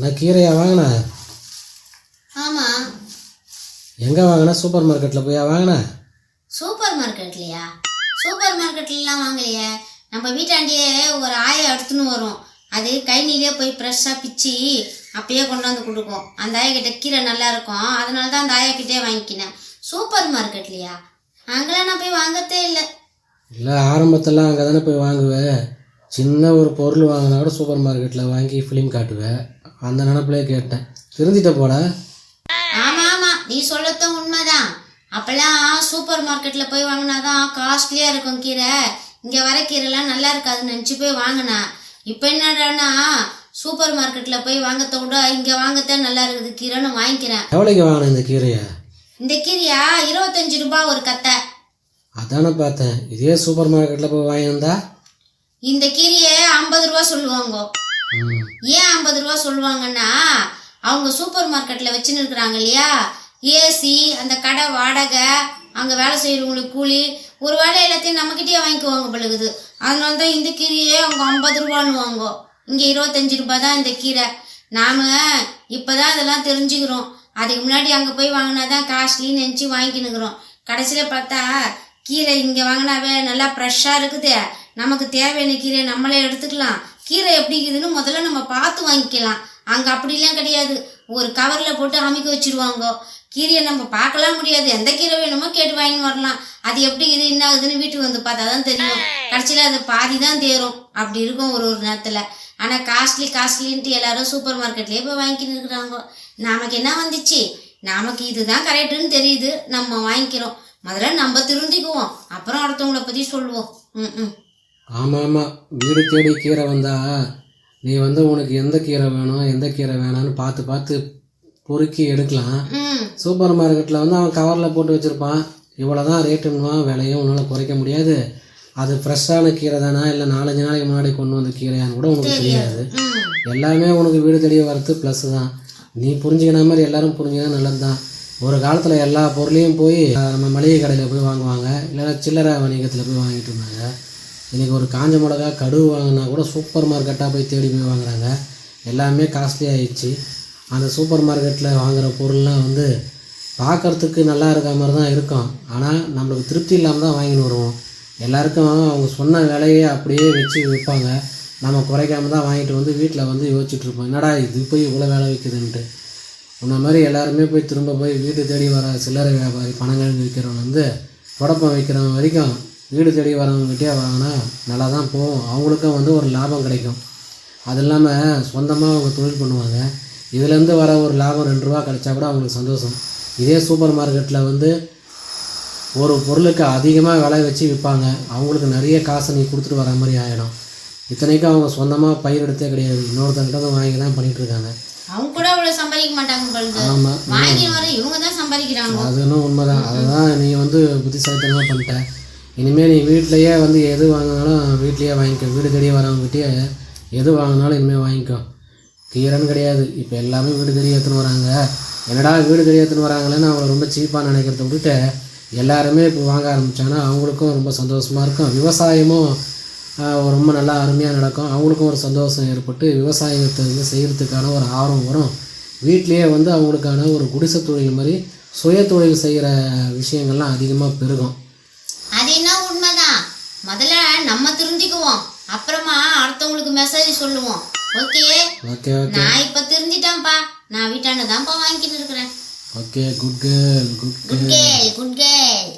நான் கீரையா வாங்கின ஆமாம் எங்கே வாங்கின? சூப்பர் மார்க்கெட்டில் போயா வாங்கின சூப்பர் மார்க்கெட்லையா? சூப்பர் மார்க்கெட்லாம் வாங்கலையே. நம்ம வீட்டாண்டியே ஒரு ஆயை எடுத்துன்னு வரும். அது கை போய் ஃப்ரெஷ்ஷாக பிச்சு அப்பயே கொண்டாந்து கொடுக்கும். அந்த ஆயக்கிட்ட கீரை நல்லா இருக்கும். அதனால தான் அந்த ஆயக்கிட்டே வாங்கிக்கினேன். சூப்பர் மார்க்கெட்லையா? அங்கெல்லாம் நான் போய் வாங்கத்தே இல்லை. இல்லை ஆரம்பத்தில் அங்கே தானே போய் வாங்குவேன். சின்ன ஒரு பொருள் வாங்கினா கூட சூப்பர் மார்க்கெட்டில் வாங்கி ஃபிலிம் காட்டுவேன். அந்த நினப்பிலே கேட்டேன். திருந்திட்ட போட ஆமாம் ஆமாம் நீ சொல்லத்தான் உண்மைதான். அப்போல்லாம் சூப்பர் மார்க்கெட்டில் போய் வாங்கினாதான் காஸ்ட்லியாக இருக்கும் கீரை. இங்கே வர கீரைலாம் நல்லா இருக்காதுன்னு நினச்சி போய் வாங்கினேன் இப்போ என்னடான்னா சூப்பர் மார்க்கெட்டில் போய் வாங்கத்தை விட இங்கே வாங்கத்தான் நல்லா இருக்குது. கீரைன்னு வாங்கிக்கிறேன். எவ்வளோக்கு வாங்கின இந்த கீரையை? இந்த கீரையா? இருபத்தஞ்சு ரூபாய் ஒரு கத்தை அதானே பார்த்தேன். இதே சூப்பர் மார்க்கெட்டில் போய் வாங்கியிருந்தா? இந்த கீரையை ஐம்பது ரூபா சொல்லுவாங்க. ஏன் ஐம்பது ரூபா சொல்லுவாங்கன்னா அவங்க சூப்பர் மார்க்கெட்டில் வச்சுன்னு இருக்கிறாங்க இல்லையா? ஏசி அந்த கடை வாடகை அங்கே வேலை செய்கிறவங்களுக்கு கூலி ஒரு வேலை எல்லாத்தையும் நம்மக்கிட்டே வாங்கிக்குவாங்க பழகுது. அதனால தான் இந்த கீரையே அவங்க ஐம்பது ரூபான்னு வாங்குவோம் இங்கே இருபத்தஞ்சி ரூபாய் தான் இந்த கீரை. நாம் இப்போ தான் இதெல்லாம் தெரிஞ்சுக்கிறோம். அதுக்கு முன்னாடி அங்கே போய் வாங்கினா தான் காஸ்ட்லின்னு நினச்சி வாங்கிக்கினுக்குறோம் கடைசியில் பார்த்தா கீரை இங்கே வாங்கினாவே நல்லா ஃப்ரெஷ்ஷாக இருக்குது. நமக்கு தேவையான கீரை நம்மளே எடுத்துக்கலாம். கீரை எப்படி இருக்குதுன்னு முதல்ல நம்ம பார்த்து வாங்கிக்கலாம். அங்கே அப்படிலாம் கிடையாது. ஒரு கவரில் போட்டு அமைக்க வச்சுருவாங்க. கீரையை நம்ம பார்க்கலாம் முடியாது. எந்த கீரை வேணுமோ கேட்டு வாங்கின்னு வரலாம். அது எப்படி இது என்ன ஆகுதுன்னு வீட்டுக்கு வந்து பார்த்தா தான் தெரியும். கடைசியில் அது பாதி தான் தேரும். அப்படி இருக்கும் ஒரு ஒரு நேரத்தில். ஆனால் காஸ்ட்லி காஸ்ட்லின்ட்டு எல்லாரும் சூப்பர் மார்க்கெட்லேயே போய் வாங்கிக்கின்னு இருக்கிறாங்க. நமக்கு என்ன வந்துச்சு? நமக்கு இதுதான் கரெக்டுன்னு தெரியுது. நம்ம வாங்கிக்கிறோம். முதல்ல நம்ம திருந்திக்குவோம். அப்புறம் அடுத்தவங்கள பற்றி சொல்லுவோம். ம் ம் ஆமாம் ஆமாம் வீடு தேடி கீரை வந்தா நீ வந்து உனக்கு எந்த கீரை வேணும் எந்த கீரை வேணாம்னு பார்த்து பார்த்து பொறுக்கி எடுக்கலாம். சூப்பர் மார்க்கெட்டில் வந்து அவன் கவரில் போட்டு வச்சுருப்பான். இவ்வளோ தான் ரேட்டுன்னுவான் விலையும் உன்னால் குறைக்க முடியாது. அது ஃப்ரெஷ்ஷான கீரை தானா இல்லை நாலஞ்சு நாளைக்கு முன்னாடி கொண்டு வந்த கீரையான்னு கூட உனக்கு தெரியாது. எல்லாமே உனக்கு வீடு தேடி வரது ப்ளஸ் தான். நீ புரிஞ்சுக்கின மாதிரி எல்லாரும் புரிஞ்சுக்கினா நல்லது தான் ஒரு காலத்தில் எல்லா பொருளையும் போய் நம்ம மளிகை கடையில் போய் வாங்குவாங்க இல்லைன்னா சில்லறை வணிகத்தில் போய் வாங்கிட்டு இருந்தாங்க. இன்றைக்கி ஒரு காஞ்ச மிளகா கடுகு வாங்கினா கூட சூப்பர் மார்க்கெட்டாக போய் தேடி போய் வாங்குறாங்க. எல்லாமே காஸ்ட்லி ஆகிடுச்சு அந்த சூப்பர் மார்க்கெட்டில் வாங்குகிற பொருள்லாம் வந்து பார்க்கறதுக்கு நல்லா இருக்க மாதிரி தான் இருக்கும். ஆனால் நம்மளுக்கு திருப்தி இல்லாமல் தான் வாங்கின்னு வருவோம். எல்லாருக்கும் அவங்க சொன்ன விலையே அப்படியே வச்சு விற்பாங்க. நம்ம குறைக்காம தான் வாங்கிட்டு வந்து வீட்டில் வந்து யோசிச்சுட்ருப்போம் என்னடா இது? போய் இவ்வளோ வேலை வைக்குதுன்ட்டு. உன்ன மாதிரி எல்லாருமே போய் திரும்ப போய் வீடு தேடி வர சில்லறை வியாபாரி பணங்கள் விற்கிறவன் வந்து குழப்பம் வைக்கிறவன் வரைக்கும் வீடு தேடி வரவங்ககிட்டயே வாங்கினா நல்லா தான் போகும். அவங்களுக்கும் வந்து ஒரு லாபம் கிடைக்கும். அது இல்லாமல் சொந்தமாக அவங்க தொழில் பண்ணுவாங்க. இதுலேருந்து வர ஒரு லாபம் ரெண்டு ரூபா கிடைச்சா கூட அவங்களுக்கு சந்தோஷம். இதே சூப்பர் மார்க்கெட்டில் வந்து ஒரு பொருளுக்கு அதிகமாக விலை வச்சு விற்பாங்க அவங்களுக்கு நிறைய காசை நீ கொடுத்துட்டு வர மாதிரி ஆகிடும் இத்தனைக்கும் அவங்க சொந்தமாக பயிர் எடுத்தே கிடையாது. இன்னொருத்தங்கிட்ட தான் வாங்கி தான் பண்ணிட்டு இருக்காங்க. அவங்க கூட அவ்வளவு சம்பாதிக்க மாட்டாங்க ஆமாம் வாங்கி வர இவங்க தான் சம்பாதிக்கிறாங்க. அது இன்னும் உண்மைதான். அதுதான் நீ வந்து புத்திசாலித்தனமாக பண்ணிட்ட. இனிமேல் நீ வீட்டிலையே வந்து எது வாங்கினாலும் வீட்லேயே வாங்கிக்கோ. வீடு தேடி வரவங்ககிட்டயே எது வாங்கினாலும் இனிமேல் வாங்கிக்கோ. கீரைன்னு கிடையாது. இப்போ எல்லாமே வீடு தேடி எடுத்துன்னு வராங்க. என்னடா வீடு தேடி எடுத்துன்னு வராங்களேன்னு அவங்க ரொம்ப சீப்பாக நினைக்கிறத விட்டுட்டு எல்லாருமே இப்போ வாங்க ஆரம்பித்தாங்கன்னா அவங்களுக்கும் ரொம்ப சந்தோஷமாக இருக்கும். விவசாயமும் ரொம்ப நல்லா அருமையாக நடக்கும். அவங்களுக்கும் ஒரு சந்தோஷம் ஏற்பட்டு விவசாயத்தை வந்து செய்கிறதுக்கான ஒரு ஆர்வம் வரும். வீட்லேயே வந்து அவங்களுக்கான ஒரு குடிசை தொழில் மாதிரி சுய தொழில் செய்கிற விஷயங்கள்லாம் அதிகமாக பெருகும். முதல்ல நம்ம திருந்திக்குவோம் அப்புறமா அடுத்தவங்களுக்கு மெசேஜ் சொல்லுவோம். ஓகே நான் இப்ப திருந்திட்டேன்ப்பா நான் வீட்டாண்ட தான்ப்பா வாங்கிட்டு இருக்கிறேன். Okay good girl good girl good girl